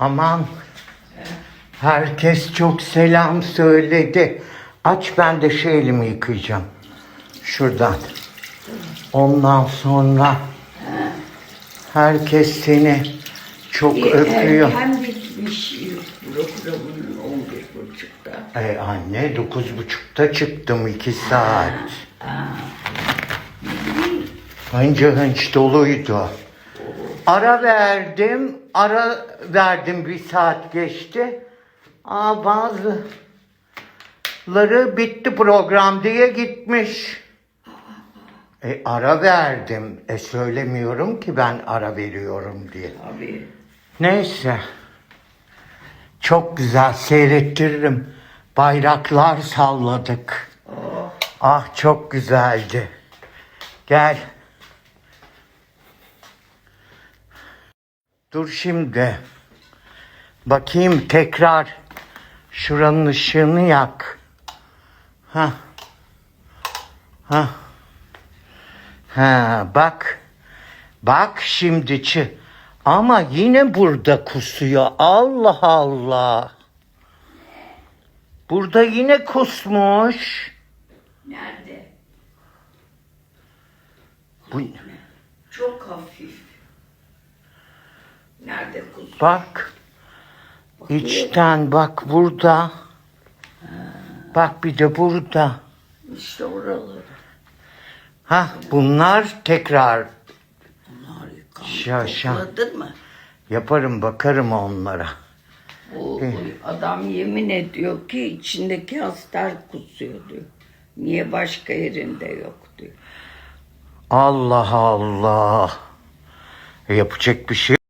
Aman. Herkes çok selam söyledi. Aç ben de şu elimi yıkayacağım. Şuradan. Ondan sonra herkes seni çok öpüyor. Erken bitmiş programın 11.30'da. Ey anne dokuz buçukta çıktım iki saat. Hınca hınç doluydu. Ara verdim, ara verdim bir saat geçti. Aa bazıları bitti program diye gitmiş. E ara verdim. E söylemiyorum ki ben ara veriyorum diye. Abi Neyse. Çok güzel seyrettiririm. Bayraklar salladık. Ah çok güzeldi. Gel. Dur şimdi. Bakayım tekrar şuranın ışığını yak. Ha. Ha. Ha bak. Bak şimdi çı. Ama yine burada kusuyor. Allah Allah. Burada yine kusmuş. nerede? Bu, Çok hafif. Nerede kuz? bak. İçten bak burada. Bak bir de burada. İşte oraları. Ha bunlar tekrar Bunlar yıkandı. Şaşa. Topladın mı? yaparım bakarım onlara. O, o adam yemin ediyor ki içindeki hastar kusuyor diyor. Niye başka yerinde yok diyor. Allah Allah. Yapacak bir şey